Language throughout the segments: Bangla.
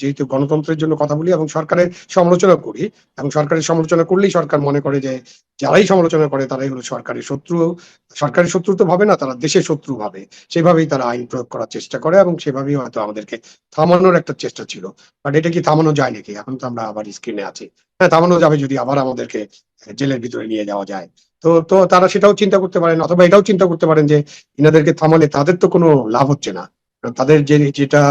যেহেতু গণতন্ত্রের জন্য কথা বলি এবং সরকারের সমালোচনা করি, এবং সরকারের সমালোচনা করলেই সরকার মনে করে যে যারাই সমালোচনা করে তারাই হলো সরকারের শত্রু। সরকারের শত্রু তো ভাবে না, তারা দেশের শত্রু ভাবে। সেভাবেই তারা আইন প্রয়োগ করার চেষ্টা করে এবং সেভাবেই হয়তো আমাদেরকে থামানোর একটা চেষ্টা ছিল। বাট এটা কি থামানো যায় নাকি? এখন তো আমরা আবার স্ক্রিনে আছি। হ্যাঁ থামানো যাবে যদি আবার আমাদেরকে জেলের ভিতরে নিয়ে যাওয়া যায়। তো তো তারা সেটাও চিন্তা করতে পারেন, অথবা এটাও চিন্তা করতে পারেন যে ইনাদেরকে থামালে তাদের তো কোনো লাভ হচ্ছে না। তাদের যে যেটা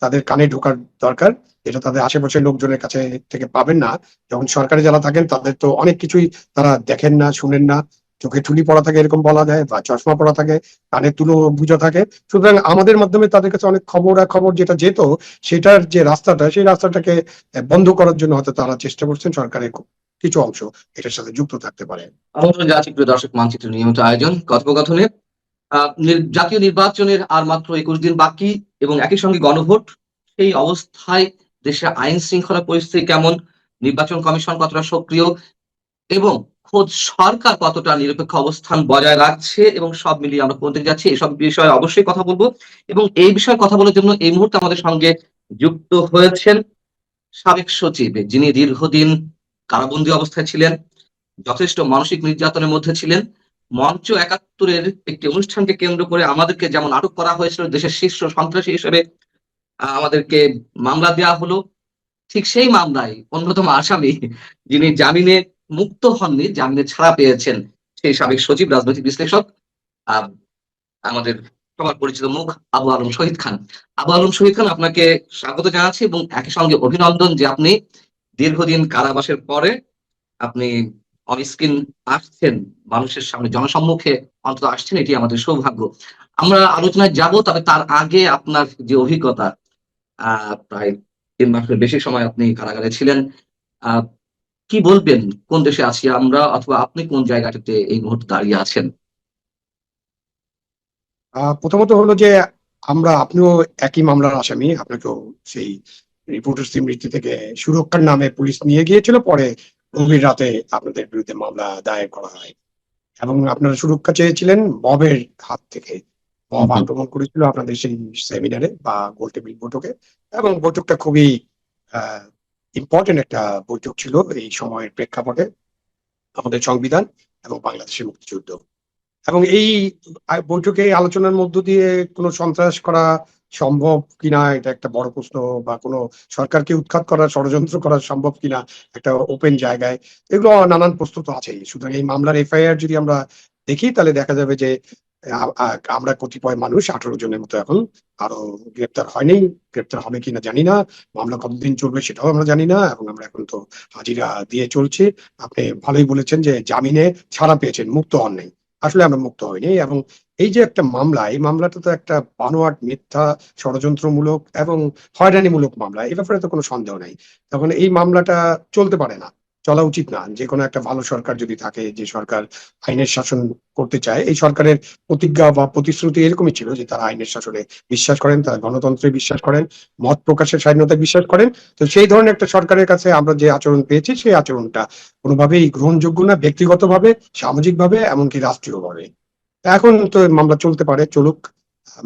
তাদের কানে ঢোকার দরকার, এটা তাদের আশেপাশের লোকজনের কাছে থেকে পাবেন না। যখন সরকারে যারা থাকেন, তাদের তো অনেক কিছুই তারা দেখেন না, শুনেন না। চোখে ঠুলি পড়া থাকে এরকম বলা যায়, বা চশমা পড়া থাকে, কানে তুলো বুঝা থাকে। সুতরাং আমাদের মাধ্যমে তাদের কাছে অনেক খবর খবর যেটা যেত, সেটার যে রাস্তাটা, সেই রাস্তাটাকে বন্ধ করার জন্য হয়তো তারা চেষ্টা করছেন সরকারের কিছু অংশ। এটার সাথে যুক্ত থাকতে পারে। জানাচ্ছি দর্শক, মানচিত্র নিয়মিত আয়োজন, কথোপকথনে। জাতীয় নির্বাচনের আর মাত্র একুশ দিন বাকি এবং একই সঙ্গে গণভোট, সেই অবস্থায় দেশের আইন শৃঙ্খলা পরিস্থিতি কেমন, নির্বাচন কমিশন কতটা সক্রিয় এবং খোদ সরকার কতটা নিরপেক্ষ অবস্থান বজায় রাখছে এবং সব মিলিয়ে আমরা কোন দিকে যাচ্ছি, এসব বিষয়ে অবশ্যই কথা বলব এবং এই বিষয়ে কথা বলার জন্য এই মুহূর্তে আমাদের সঙ্গে যুক্ত হয়েছেন সাবেক সচিব যিনি দীর্ঘদিন কারাবন্দী অবস্থায় ছিলেন, যথেষ্ট মানসিক নির্যাতনের মধ্যে ছিলেন। মঞ্চ একাত্তরের একটি অনুষ্ঠানকে কেন্দ্র করে আমাদেরকে যেমন আটক করা হয়েছিল দেশের শীর্ষ সন্ত্রাসী হিসেবে আমাদেরকে মামলা দেওয়া হলো। ঠিক সেই মামলায় অন্যতম আসামি যিনি জামিনে মুক্ত হননি, জামিনে ছাড়া পেয়েছেন সেই সাবেক সচিব, রাজনৈতিক বিশ্লেষক আমাদের সবার পরিচিত মুখ আবু আলম শহীদ খান। আবু আলম শহীদ খান, আপনাকে স্বাগত জানাচ্ছি এবং একই সঙ্গে অভিনন্দন যে আপনি দীর্ঘদিন কারাবাসের পরে আপনি অন স্ক্রিন আসছেন। মানুষের সামনে, জনসম্মুখে অন্তত আসছেন, এটি আমাদের সৌভাগ্য। আমরা আলোচনায় যাব, তবে তার আগে আপনার যে অভিজ্ঞতা প্রায় তিন মাসের বেশি সময় আপনি কারাগারে ছিলেন কি বলবেন? কোন দেশে আছি আমরা, অথবা আপনি কোন জায়গাটাতে এই মুহূর্তে দাঁড়িয়ে আছেন? প্রথমত হলো যে, আমরা, আপনিও একই মামলার আসামি আপনাকেও সেই রিপোর্টার মৃত্যু থেকে সুরক্ষার নামে পুলিশ নিয়ে গিয়েছিল, পরে গভীর রাতে আপনাদের বিরুদ্ধে মামলা দায়ের করা হয়। এবং আপনারা সুরক্ষা চেয়েছিলেন ববের হাত থেকে। বব। আক্রমণ করেছিল আপনাদের সেই সেমিনারে বা গোল টেবিল বৈঠকে। এবং বৈঠকটা খুবই ইম্পর্টেন্ট একটা বৈঠক ছিল এই সময়ের প্রেক্ষাপটে আমাদের সংবিধান এবং বাংলাদেশের মুক্তিযুদ্ধ। এবং এই বৈঠকে আলোচনার মধ্য দিয়ে কোনো সন্ত্রাস করা সম্ভব কিনা, এটা একটা বড় প্রশ্ন বা কোনো সরকারকে উৎখাত করা ষড়যন্ত্র করা সম্ভব কিনা, একটা ওপেন জায়গায়, এগুলো নানান প্রশ্ন তো আছেই। সুতরাং এই মামলার এফআইআর যদি আমরা দেখি, তাহলে দেখা যাবে যে আমরা কতিপয় মানুষ আঠারো জনের মতো এখন আরও গ্রেপ্তার হয়নি, গ্রেপ্তার হবে কিনা জানি না, মামলা কতদিন চলবে সেটাও আমরা জানি না, এবং আমরা এখন তো হাজিরা দিয়ে চলছি। আপনি ভালোই বলেছেন যে জামিনে ছাড়া পেয়েছেন, মুক্ত হন নাই আসলে আমরা মুক্ত হইনি এবং এই যে একটা মামলা, এই মামলাটা তো একটা বানোয়াট মিথ্যা, ষড়যন্ত্রমূলক এবং হয়রানিমূলক মামলা, এ ব্যাপারে তো কোনো সন্দেহ নাই। তখন এই মামলাটা চলতে পারে না। চলা উচিত না। যে কোনো একটা ভালো সরকার যদি থাকে, যে সরকার আইনের শাসন করতে চায়, এই সরকারের প্রতিজ্ঞা বা প্রতিশ্রুতি এরকমই ছিল যে তারা আইনের শাসনে বিশ্বাস করেন, তারা গণতন্ত্রে বিশ্বাস করেন, মত প্রকাশের স্বাধীনতায় বিশ্বাস করেন। তো সেই ধরনের একটা সরকারের কাছে আমরা যে আচরণ পেয়েছি, সেই আচরণটা কোনোভাবেই গ্রহণযোগ্য না, ব্যক্তিগতভাবে, সামাজিকভাবে, এমনকি রাষ্ট্রীয়ভাবে। এখন তো মামলা চলতে পারে, চলুক।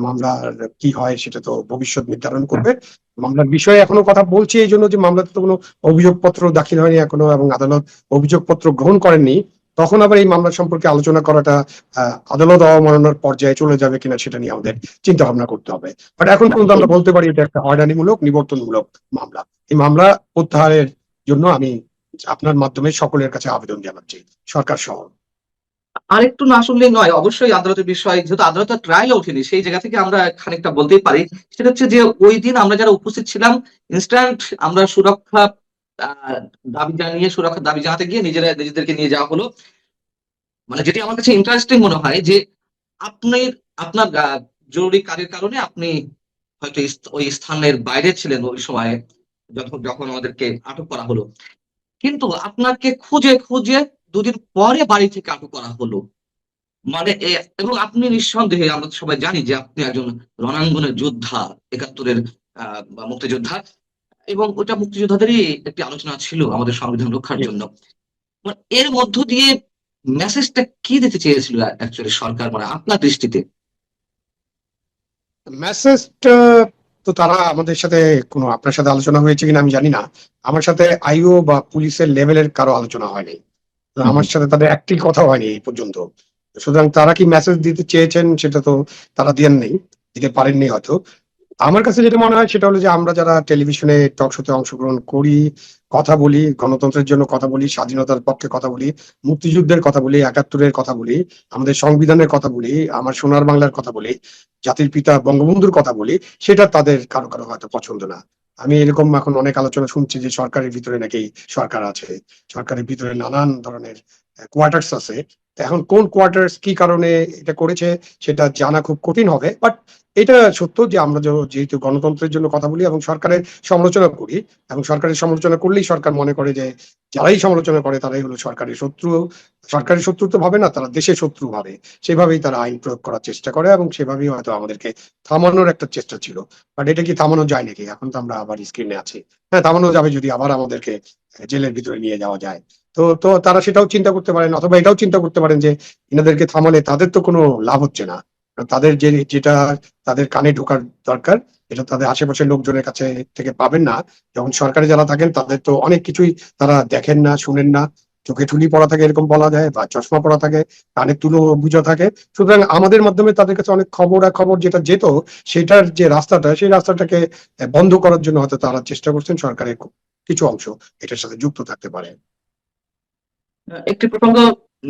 মামলার কি হয় সেটা তো ভবিষ্যৎ নির্ধারণ করবে। মামলার বিষয়ে এখনও কথা বলছি এই জন্য যে মামলাতে তো কোনো অভিযোগপত্র দাখিল হয়নি এখনও এবং আদালত অভিযোগপত্র গ্রহণ করেননি। তখন আবার এই মামলা সম্পর্কে আলোচনা করাটা আদালত অবমাননার পর্যায়ে চলে যাবে কিনা সেটা নিয়ে আমাদের চিন্তা ভাবনা করতে হবে। বাট এখন পর্যন্ত আমরা বলতে পারি এটা একটা হয়রানিমূলক, নিবর্তনমূলক মামলা। এই মামলা প্রত্যাহারের জন্য আমি আপনার মাধ্যমে সকলের কাছে আবেদন জানাচ্ছি, সরকার সহ। আরেকটু না শুনলে নয়, অবশ্যই আদালতের বিষয়, যেহেতু আদালতের ট্রায়াল ওঠেনি, সেই জায়গা থেকে আমরা খানিকটা বলতেই পারি। সেটা হচ্ছে যে ওই দিন আমরা যারা উপস্থিত ছিলাম ইনস্ট্যান্ট আমরা সুরক্ষা দাবি জানিয়ে, সুরক্ষার দাবি জানাতে গিয়ে নিজেরা, নিজেদেরকে নিয়ে যাওয়া হলো। মানে যেটি আমার কাছে ইন্টারেস্টিং মনে হয় যে আপনি, আপনার জরুরি কাজের কারণে আপনি হয়তো ওই স্থানের বাইরে ছিলেন ওই সময়ে, যখন যখন আমাদেরকে আটক করা হলো। কিন্তু আপনাকে খুঁজে খুঁজে দুদিন পরে বাড়ি থেকে আটক করা হলো। মানে এবং আপনি নিঃসন্দেহে আমরা সবাই জানি যে আপনি একজন রণাঙ্গনের যোদ্ধা একাত্তরের আহ, বা মুক্তিযোদ্ধা এবং ওটা মুক্তিযোদ্ধাদেরই একটি আলোচনা ছিল আমাদের সংবিধান রক্ষার জন্য। মানে এর মধ্য দিয়ে মেসেজটা কি দিতে চেয়েছিল অ্যাকচুয়ালি সরকার? মানে আপনার দৃষ্টিতে? মেসেজটা তো তারা আমাদের সাথে কোনো আপনার সাথে আলোচনা হয়েছে কিনা আমি জানি না। আমার সাথে আইও বা পুলিশের লেভেলের কারও আলোচনা হয়নি। আমার সাথে তাদের একটি কথা হয়নি এই পর্যন্ত। সুতরাং তারা কি মেসেজ দিতে চেয়েছেন সেটা তো তারা দেন নেই, দিতে পারেননি হয়তো। আমার কাছে যেটা মনে হয় সেটা হলো যে আমরা যারা টেলিভিশনে টক শোতে অংশগ্রহণ করি, কথা বলি, গণতন্ত্রের জন্য কথা বলি, স্বাধীনতার পক্ষে কথা বলি, মুক্তিযুদ্ধের কথা বলি, একাত্তরের কথা বলি, আমাদের সংবিধানের কথা বলি, আমার সোনার বাংলার কথা বলি, জাতির পিতা বঙ্গবন্ধুর কথা বলি, সেটা তাদের কারও কারও হয়তো পছন্দ না। আমি এরকম এখন অনেক আলোচনা শুনছি যে সরকারের ভিতরে নাকি সরকার আছে, সরকারের ভিতরে নানান ধরনের কোয়ার্টার্স আছে। এখন কোন কোয়ার্টার্স কি কারণে এটা করেছে সেটা জানা খুব কঠিন হবে বাট এটা সত্য যে আমরা যেহেতু গণতন্ত্রের জন্য কথা বলি এবং সরকারের সমালোচনা করি এবং সরকারের সমালোচনা করলেই সরকার মনে করে যে যারাই সমালোচনা করে তারাই হলো সরকারের শত্রু। সরকারের শত্রু তো ভাবে না, তারা দেশের শত্রু ভাবে। সেভাবেই তারা আইন প্রয়োগ করার চেষ্টা করে এবং সেভাবেই হয়তো আমাদেরকে থামানোর একটা চেষ্টা ছিল। বাট এটা কি থামানো যায় নাকি? এখন তো আমরা আবার স্ক্রিনে আছি। হ্যাঁ থামানো যাবে যদি আবার আমাদেরকে জেলের ভিতরে নিয়ে যাওয়া যায়। তো তো তারা সেটাও চিন্তা করতে পারেন অথবা এটাও চিন্তা করতে পারেন যে এনাদেরকে থামালে তাদের তো কোনো লাভ হচ্ছে না। তাদের যে যেটা তাদের কানে ঢোকার দরকার, এটা তাদের আশেপাশের লোকজনের কাছে থেকে পাবেন না। যখন সরকারে যারা থাকেন, তাদের তো অনেক কিছুই তারা দেখেন না, শুনেন না। চোখে ঠুলি পড়া থাকে এরকম বলা যায়, বা চশমা পড়া থাকে, কানে তুলো বুঝা থাকে। সুতরাং আমাদের মাধ্যমে তাদের কাছে অনেক খবর খবর যেটা যেত, সেটার যে রাস্তাটা, সেই রাস্তাটাকে বন্ধ করার জন্য হয়তো তারা চেষ্টা করছেন সরকারের কিছু অংশ এটার সাথে যুক্ত থাকতে পারে। একটি প্রসঙ্গ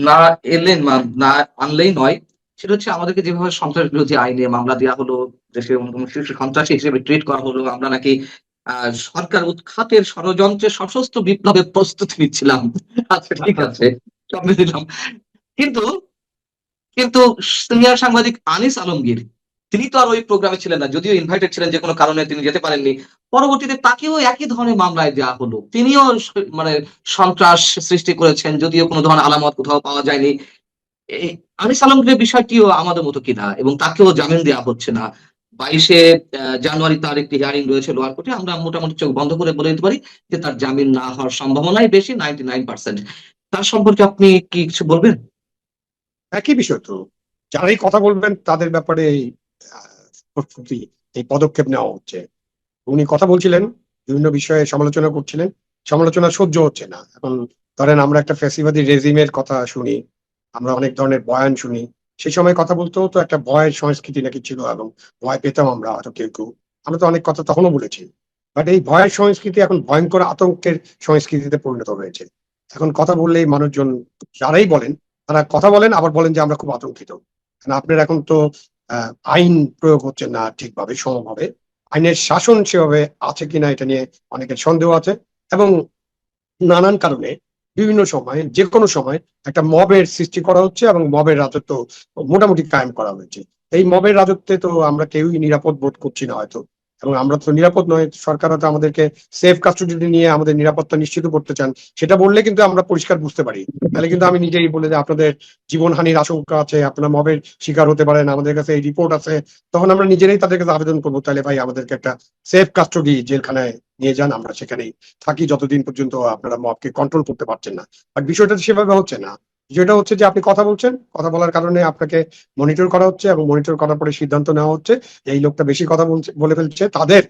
না এলে না আনলেই নয়। সেটা হচ্ছে আমাদেরকে যেভাবে সন্ত্রাস বিরোধী আইনে মামলা দেওয়া হলো, দেশের অন্যতম শীর্ষ সন্ত্রাসী হিসেবে ট্রিট করা হলো, আমরা নাকি সরকার উৎখাতের ষড়যন্ত্রে সশস্ত্র বিপ্লবের প্রস্তুতি নিচ্ছিলাম। আচ্ছা ঠিক আছে, সব মেনে নিলাম। কিন্তু কিন্তু সিনিয়র সাংবাদিক আনিস আলমগীর, তিনি তো আর ওই প্রোগ্রামে ছিলেন না, যদিও ইনভাইটেড ছিলেন যে কোনো কারণে তিনি যেতে পারেননি। পরবর্তীতে তাকেও একই ধরনের মামলায় দেওয়া হলো। তিনিও মানে সন্ত্রাস সৃষ্টি করেছেন, যদিও কোনো ধরনের আলামত কোথাও পাওয়া যায়নি। আনিস আলমগীরের বিষয়টিও আমাদের মতো কিনা এবং তাকেও জামিন দেওয়া হচ্ছে না। বাইশে জানুয়ারি তার একটি হিয়ারিং রয়েছে লোয়ার কোর্টে। আমরা মোটামুটি চোখ বন্ধ করে বলে দিতে পারি যে তার জামিন না হওয়ার সম্ভাবনাই বেশি নাইনটি নাইন পার্সেন্ট তার সম্পর্কে আপনি কি কিছু বলবেন? একই বিষয় তো। যারাই কথা বলবেন, তাদের ব্যাপারে এই প্রস্তুতি এই পদক্ষেপ নেওয়া হচ্ছে। উনি কথা বলছিলেন, বিভিন্ন বিষয়ে সমালোচনা করছিলেন। সমালোচনা সহ্য হচ্ছে না। এখন ধরেন আমরা একটা ফ্যাসিবাদী রেজিমের কথা শুনি আমরা অনেক ধরনের বয়ান শুনি। সেই সময় কথা বলতেও তো একটা ভয়ের সংস্কৃতি নাকি ছিল এবং ভয় পেতাম আমরা হয়তো কেউ কেউ। আমরা তো অনেক কথা তখনও বলেছি। বাট এই ভয়ের সংস্কৃতি এখন ভয়ঙ্কর আতঙ্কের সংস্কৃতিতে পরিণত হয়েছে। এখন কথা বললেই মানুষজন, যারাই বলেন, তারা কথা বলেন, আবার বলেন যে আমরা খুব আতঙ্কিত। কারণ আপনার এখন তো আইন প্রয়োগ হচ্ছে না ঠিকভাবে, সমভাবে। আইনের শাসন সেভাবে আছে কিনা এটা নিয়ে অনেকের সন্দেহ আছে এবং নানান কারণে বিভিন্ন সময়ে যে কোনো সময় একটা মবের সৃষ্টি করা হচ্ছে এবং মবের রাজত্ব মোটামুটি কায়েম করা হয়েছে। এই মবের রাজত্বে তো আমরা কেউই নিরাপদ বোধ করছি না হয়তো। এবং আমরা তো নিরাপদ নয় সরকার হয়তো আমাদেরকে সেফ কাস্টডি নিয়ে আমাদের নিরাপত্তা নিশ্চিত করতে চান। সেটা বললে কিন্তু আমরা পরিষ্কার বুঝতে পারি। তাহলে কিন্তু আমি নিজেই বলে যে আপনাদের জীবনহানির আশঙ্কা আছে, আপনারা মবের শিকার হতে পারেন, আমাদের কাছে এই রিপোর্ট আছে। তখন আমরা নিজেরাই তাদের কাছে আবেদন করব, তাহলে ভাই আমাদেরকে একটা সেফ কাস্টডি জেলখানায় নিয়ে যান, আমরা সেখানেই থাকি যতদিন পর্যন্ত আপনারা মবকে কন্ট্রোল করতে পারছেন না। বাট বিষয়টা সেভাবে হচ্ছে না। যেটা হচ্ছে যে আপনি কথা বলছেন, কথা বলার কারণে আপনাকে মনিটর করা হচ্ছে এবং মনিটর করার পরে সিদ্ধান্ত নেওয়া হচ্ছে যে এই লোকটা বেশি কথা বলছে, বলে ফেলছে, তাদের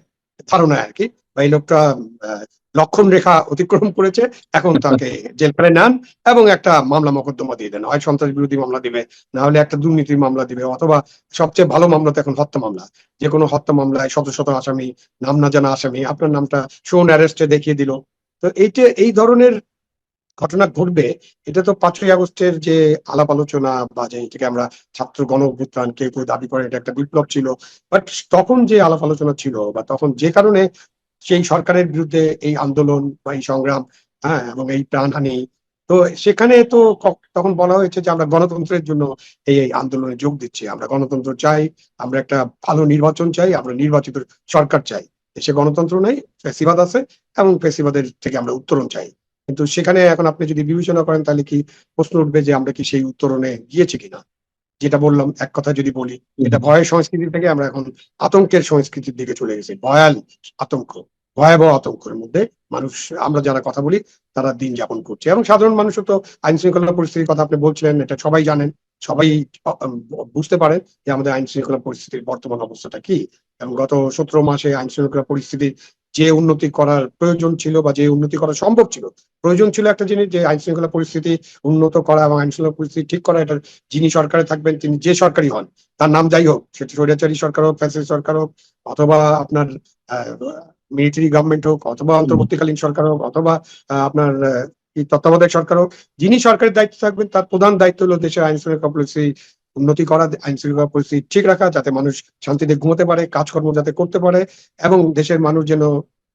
ধারণায় আর কি বা এই লোকটা লক্ষণ রেখা অতিক্রম করেছে, এখন তাকে জেলখানায় নেন এবং একটা মামলা মোকদ্দমা দিয়ে দেন। হয় সন্ত্রাস বিরোধী মামলা দিবে, না হলে একটা দুর্নীতির মামলা দিবে, অথবা সবচেয়ে ভালো মামলা তো এখন হত্যা মামলা। যে কোনো হত্যা মামলায় শত শত আসামি, নাম না জানা আসামি, আপনার নামটা শোন অ্যারেস্টে দেখিয়ে দিল। তো এইটা, এই ধরনের ঘটনা ঘটবে, এটা তো পাঁচই আগস্টের যে আলাপ আলোচনা বা যে এটাকে আমরা ছাত্র গণ অভ্যুত্থান কেউ কেউ দাবি করে এটা একটা বিপ্লব ছিল। বাট তখন যে আলাপ আলোচনা ছিল বা তখন যে কারণে সেই সরকারের বিরুদ্ধে এই আন্দোলন বা এই সংগ্রাম হ্যাঁ এবং এই প্রাণহানি, তো সেখানে তো তখন বলা হয়েছে যে আমরা গণতন্ত্রের জন্য এই এই আন্দোলনে যোগ দিচ্ছি। আমরা গণতন্ত্র চাই, আমরা একটা ভালো নির্বাচন চাই, আমরা নির্বাচিত সরকার চাই। দেশে গণতন্ত্র নেই ফেসিবাদ আছে এবং ফেসিবাদের থেকে আমরা উত্তরণ চাই। কিন্তু সেখানে এখন আপনি যদি বিবেচনা করেন তাহলে কি প্রশ্ন উঠবে যে আমরা কি সেই উত্তরণে গিয়েছি কিনা? যেটা বললাম এক কথা যদি বলি এটা ভয়ের সংস্কৃতি থেকে আমরা এখন আতঙ্কের সংস্কৃতির দিকে চলে গেছি। ভয়াল আতঙ্ক ভয়াবহ আতঙ্কের মধ্যে মানুষ আমরা যারা কথা বলি তারা দিন যাপন করছে। এবং সাধারণ মানুষও তো আইন শৃঙ্খলা পরিস্থিতির কথা আপনি বলছিলেন এটা সবাই জানেন সবাই বুঝতে পারেন যে আমাদের আইন শৃঙ্খলা পরিস্থিতির বর্তমান অবস্থাটা কি। এবং গত সতেরো মাসে আইন শৃঙ্খলা পরিস্থিতি যে উন্নতি করার প্রয়োজন ছিল বা যে উন্নতি করা সম্ভব ছিল। প্রয়োজন ছিল একটা জিনিস যে আইন শৃঙ্খলা পরিস্থিতি উন্নত করা এবং আইন শৃঙ্খলা পরিস্থিতি ঠিক করা, এটা যিনি সরকারে থাকবেন, তিনি যে সরকারই হন, তার নাম যাই হোক, সেটি স্বৈরাচারী সরকার হোক, ফ্যাসিস্ট সরকার হোক, অথবা আপনার মিলিটারি গভর্নমেন্ট হোক, অথবা অন্তর্বর্তীকালীন সরকার হোক, অথবা আপনার তত্ত্বাবধায়ক সরকার হোক, যিনি সরকারের দায়িত্ব থাকবেন, তার প্রধান দায়িত্ব হলো দেশের আইন শৃঙ্খলা পরিস্থিতি উন্নতি করা, আইন শৃঙ্খলা পরিস্থিতি ঠিক রাখা, যাতে মানুষ শান্তিতে ঘুমোতে পারে, কাজকর্ম যাতে করতে পারে, এবং দেশের মানুষ যেন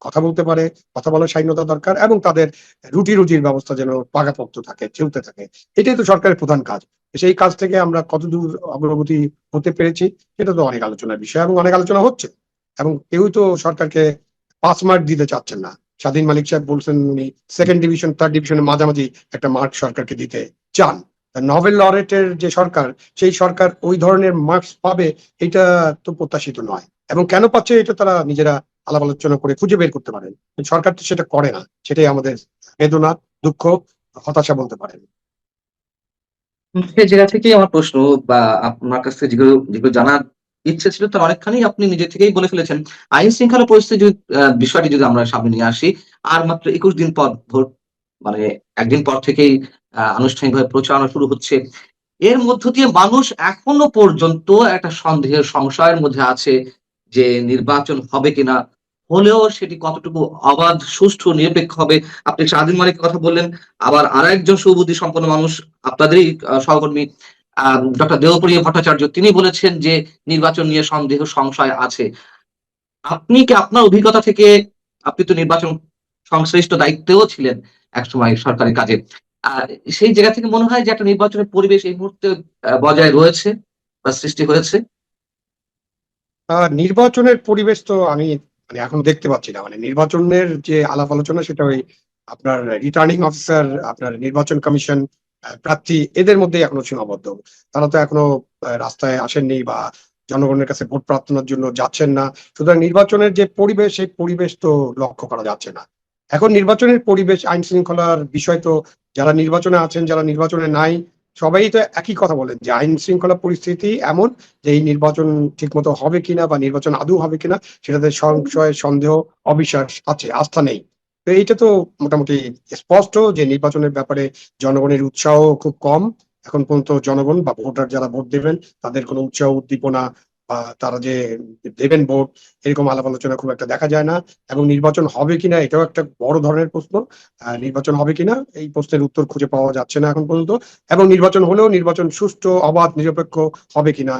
কথা বলতে পারে, কথা বলার স্বাধীনতা দরকার, এবং তাদের রুটি রুজির ব্যবস্থা যেন পাকাপোক্ত থাকে, চলতে থাকে। এটাই তো সরকারের প্রধান কাজ। সেই কাজ থেকে আমরা কতদূর অগ্রগতি হতে পেরেছি, সেটা তো অনেক আলোচনার বিষয়, এবং অনেক আলোচনা হচ্ছে। এবং কেউ তো সরকারকে পাঁচ মার্ক দিতে চাচ্ছেন না। স্বাধীন মালিক সাহেব বলছেন উনি, সেকেন্ড ডিভিশন, থার্ড ডিভিশনের মাঝামাঝি একটা মার্ক সরকারকে দিতে চান। নভেল লরেটের যে সরকার, সেই সরকার ওই ধরনের মার্কস পাবে, এটা তো প্রত্যাশিত নয়। এবং কেন পাচ্ছে, এটা তারা নিজেরা আলাপ আলোচনা করে খুঁজে বের করতে পারেন। সরকার তো সেটা করে না, সেটাই আমাদের বেদনা, দুঃখ, হতাশা বলতে পারেন। জায়গা থেকেই আমার প্রশ্ন, বা আপনার কাছ থেকে যেগুলো জানার ইচ্ছে ছিল, তার অনেকখানি আপনি নিজে থেকেই বলে ফেলেছেন। আইন শৃঙ্খলা পরিস্থিতি বিষয়টি যদি আমরা সামনে নিয়ে আসি, আর মাত্র একুশ দিন পর ভোট মানে একদিন পর থেকেই আনুষ্ঠানিকভাবে প্রচারণা শুরু হচ্ছে। এর মধ্য দিয়ে মানুষ এখনও পর্যন্ত একটা সন্দেহের সংশয়ের মধ্যে আছে যে নির্বাচন হবে কিনা। হলেও সেটি কতটুকু অবাধ, সুষ্ঠু, নিরপেক্ষ হবে, আপনি স্বাধীন মালিকের কথা বললেন। আবার আর একজন সুবুদ্ধি সম্পন্ন মানুষ আপনাদেরই সহকর্মী ডক্টর দেবপ্রিয় ভট্টাচার্য, তিনি বলেছেন যে নির্বাচন নিয়ে সন্দেহ, সংশয় আছে। আপনি কি আপনার অভিজ্ঞতা থেকে, আপনি তো নির্বাচন সংশ্লিষ্ট দায়িত্বেও ছিলেন একসময় সরকারি কাজে। সেই জায়গা থেকে মনে হয় যে একটা নির্বাচনের পরিবেশ এই মুহূর্তে বজায় রয়েছে বা সৃষ্টি হয়েছে। নির্বাচনের পরিবেশ তো আমি মানে এখন দেখতে পাচ্ছি না। মানে নির্বাচনের যে আলাপ আলোচনা, সেটা ওই আপনার রিটার্নিং অফিসার আপনার নির্বাচন কমিশন প্রার্থী, এদের মধ্যে এখনও সীমাবদ্ধ। তারা তো এখনও রাস্তায় আসেননি বা জনগণের কাছে ভোট প্রার্থনার জন্য যাচ্ছেন না। সুতরাং নির্বাচনের যে পরিবেশ, সেই পরিবেশ তো লক্ষ্য করা যাচ্ছে না। এখন নির্বাচনের পরিবেশ আইন শৃঙ্খলার বিষয় তো যারা নির্বাচনে আছেন, যারা নির্বাচনে নাই, সবাই তো একই কথা বলেন যে আইন শৃঙ্খলা পরিস্থিতি এমন যে এই নির্বাচন ঠিকমতো হবে কিনা বা নির্বাচন আদৌ হবে কিনা সেটাতে সংশয়, সন্দেহ, অবিশ্বাস আছে, আস্থা নেই। তো এইটা তো মোটামুটি স্পষ্ট যে নির্বাচনের ব্যাপারে জনগণের উৎসাহ খুব কম। এখন পর্যন্ত জনগণ বা ভোটার যারা ভোট দেবেন, তাদের কোনো উৎসাহ, উদ্দীপনা তারা যে দেবেন ভোট এরকম আলাপ আলোচনা খুব একটা দেখা যায় না। এবং নির্বাচন হবে কিনা এটাও একটা বড় ধরনের প্রশ্ন। নির্বাচন হবে কিনা এই প্রশ্নের উত্তর খুঁজে পাওয়া যাচ্ছে না এখন পর্যন্ত। এবং নির্বাচন হলেও নির্বাচন সুষ্ঠু, অবাধ, নিরপেক্ষ হবে কিনা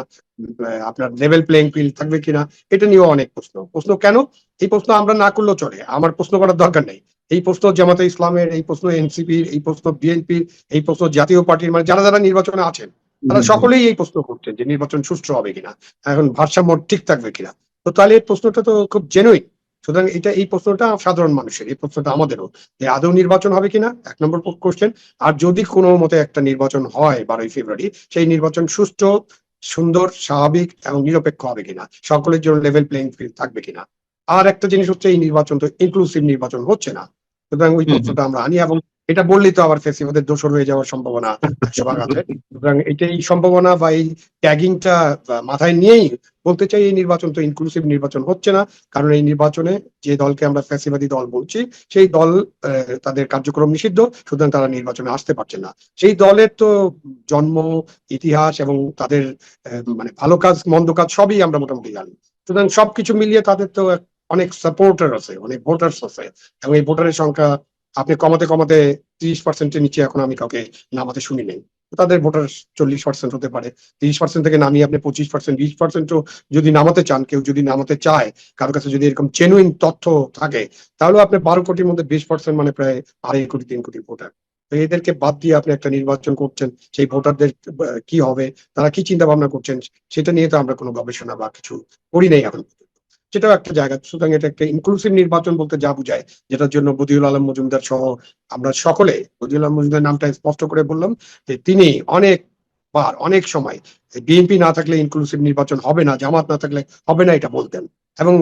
আপনার লেভেল প্লেইং ফিল্ড থাকবে কিনা, এটা নিয়েও অনেক প্রশ্ন। প্রশ্ন কেন? এই প্রশ্ন আমরা না করলেও চলে। আমার প্রশ্ন করার দরকার নেই। এই প্রশ্ন জামাতে ইসলামের, এই প্রশ্ন এনসিপির, এই প্রশ্ন বিএনপির, এই প্রশ্ন জাতীয় পার্টির মানে যারা যারা নির্বাচনে আছেন তারা সকলেই এই প্রশ্ন করছেন যে নির্বাচন সুষ্ঠু হবে কিনা এখন ভারসাম্য ঠিক থাকবে কিনা। তো তাহলে এই প্রশ্নটা তো খুব জেনুইন সুতরাং এটা এই প্রশ্নটা সাধারণ মানুষের এই প্রশ্নটা আমাদেরও যে আদৌ নির্বাচন হবে কিনা এক নম্বর কোশ্চেন আর যদি কোনো মতে একটা নির্বাচন হয় বারোই ফেব্রুয়ারি সেই নির্বাচন সুষ্ঠু সুন্দর স্বাভাবিক এবং নিরপেক্ষ হবে কিনা সকলের জন্য লেভেল প্লেইং ফিল্ড থাকবে কিনা। আর একটা জিনিস হচ্ছে এই নির্বাচন তো ইনক্লুসিভ নির্বাচন হচ্ছে না। সুতরাং ওই। প্রশ্নটা আমরা আনি এবং এটা বললেই তো আবার ফেসিবাদের দোষর হয়ে যাওয়ার সম্ভাবনা সুতরাং এটা এই সম্ভাবনা বা এই ট্যাগিংটা মাথায় নিয়েই বলতে চাই, এই নির্বাচন তো ইনক্লুসিভ নির্বাচন হচ্ছে না। কারণ এই নির্বাচনে যে দলকে আমরা ফ্যাসিবাদী দল বলছি, সেই দল তাদের কার্যক্রম নিষিদ্ধ, সুতরাং তারা নির্বাচনে আসতে পারছে না। সেই দলের তো জন্ম, ইতিহাস এবং তাদের মানে ভালো কাজ, মন্দ কাজ সবই আমরা মোটামুটি জানি। সুতরাং সবকিছু মিলিয়ে তাদের তো অনেক সাপোর্টার আছে, অনেক ভোটার্স আছে। এবং এই ভোটারের সংখ্যা আপনি কমাতে কমাতে তিরিশ পার্সেন্টের নিচে এখন আমি কাউকে নামাতে শুনি নেই তাদের ভোটার চল্লিশ পার্সেন্ট হতে পারে। তিরিশ পার্সেন্ট থেকে নামিয়ে আপনি পঁচিশ পার্সেন্ট বিশ পার্সেন্টও যদি নামাতে চান, কেউ যদি নামাতে চায় কারোর কাছে যদি এরকম জেনুইন তথ্য থাকে তাহলে আপনি বারো কোটির মধ্যে বিশ পার্সেন্ট মানে প্রায় আড়াই কোটি, তিন কোটি ভোটার। তো এদেরকে বাদ দিয়ে আপনি একটা নির্বাচন করছেন, সেই ভোটারদের কি হবে, তারা কি চিন্তা ভাবনা করছেন, সেটা নিয়ে তো আমরা কোনো গবেষণা বা কিছু করি নাই এখন। সেটাও একটা জায়গা। সুতরাং এটা একটা ইনক্লুসিভ নির্বাচন বলতে যা বুঝায়, যেটার জন্য বদিউল আলম মজুমদার সহ আমরা সকলে, বদিউল আলম মজুমদার নামটা স্পষ্ট করে বললাম, যে তিনি অনেক বার অনেক সময় বিএনপি না থাকলে ইনক্লুসিভ নির্বাচন হবে না, জামাত না থাকলে হবে না এটা বলতেন। এবং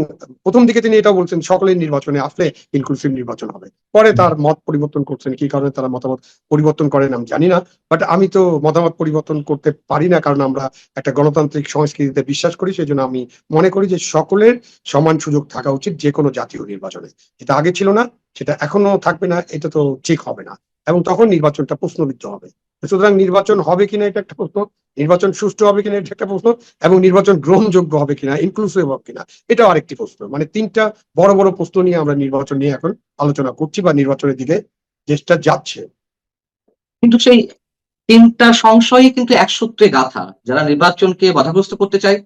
প্রথম দিকে তিনি এটাও বলছেন, সকলের নির্বাচনে আসলে ইনক্লুসিভ নির্বাচন হবে। পরে তার মত পরিবর্তন করছেন, কি কারণে তারা মতামত পরিবর্তন করেন আমি জানি না বাট আমি তো মতামত পরিবর্তন করতে পারি না, কারণ আমরা একটা গণতান্ত্রিক সংস্কৃতিতে বিশ্বাস করি সেই জন্য আমি মনে করি যে সকলের সমান সুযোগ থাকা উচিত যে কোনো জাতীয় নির্বাচনে। যেটা আগে ছিল না, সেটা এখনও থাকবে না, এটা তো ঠিক হবে না। এবং তখন নির্বাচনটা প্রশ্নবিদ্ধ হবে। সুতরাং নির্বাচন হবে কিনা এটা একটা প্রশ্ন, নির্বাচন সুষ্ঠু হবে কিনা এটা একটা প্রশ্ন, এবং নির্বাচন গ্রহণযোগ্য হবে কিনা ইনক্লুসিভ হবে কিনা, এটাও আরেকটি প্রশ্ন। মানে তিনটা বড় বড় প্রশ্ন নিয়ে আমরা নির্বাচন নিয়ে এখন আলোচনা করছি বা নির্বাচনের দিকে দেশটা যাচ্ছে। কিন্তু সেই তিনটা সংশয়ই কিন্তু এক সূত্রে গাথা। যারা নির্বাচনকে বাধাগ্রস্ত করতে চায়,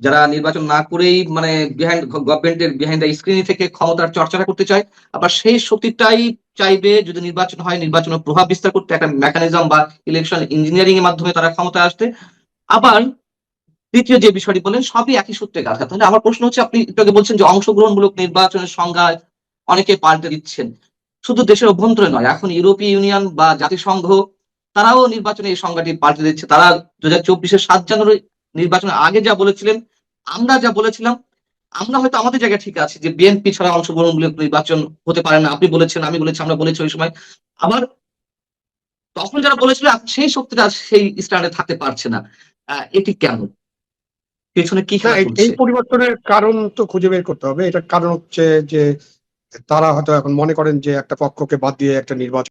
যারা নির্বাচন না করেই মানে বিহাইন্ড গভর্নমেন্টের বিহাইন্ড দ্য স্ক্রিন থেকে ক্ষমতার চর্চাটা করতে চায়, আবার সেই শক্তিটাই চাইবে যদি নির্বাচন হয়, নির্বাচনের প্রভাব বিস্তার করতে একটা মেকানিজম বা ইলেকশন ইঞ্জিনিয়ারিং এর মাধ্যমে তারা ক্ষমতায় আসতে। আবার দ্বিতীয় যে বিষয়টি বলেন সবই একই সূত্রে গাথা। তাহলে আমার প্রশ্ন হচ্ছে, আপনি একটু বলছেন যে অংশগ্রহণমূলক নির্বাচনের সংজ্ঞা অনেকে পাল্টে দিচ্ছেন। শুধু দেশের অভ্যন্তরে নয়, এখন ইউরোপীয় ইউনিয়ন বা জাতিসংঘ, তারাও নির্বাচনে এই সংজ্ঞাটি পাল্টে দিচ্ছে। তারা দু হাজার চব্বিশের সাত জানুয়ারি নির্বাচনের আগে যা বলেছিলেন, আমরা যা বলেছিলাম আমরা হয়তো আমাদের জায়গায় ঠিক আছে যে বিএনপি ছাড়া অংশগ্রহণমূলক নির্বাচন হতে পারে না। আপনি বলেছেন আমি বলেছি আমরা বলেছি ওই সময়। আবার তখন যারা বলেছিল সেই শক্তিটা সেই স্ট্যান্ডে থাকতে পারছে না। এটি কেন? পেছনে কি এই পরিবর্তনের কারণ তো খুঁজে বের করতে হবে। এটার কারণ হচ্ছে যে তারা হয়তো এখন মনে করেন যে একটা পক্ষকে বাদ দিয়ে একটা নির্বাচন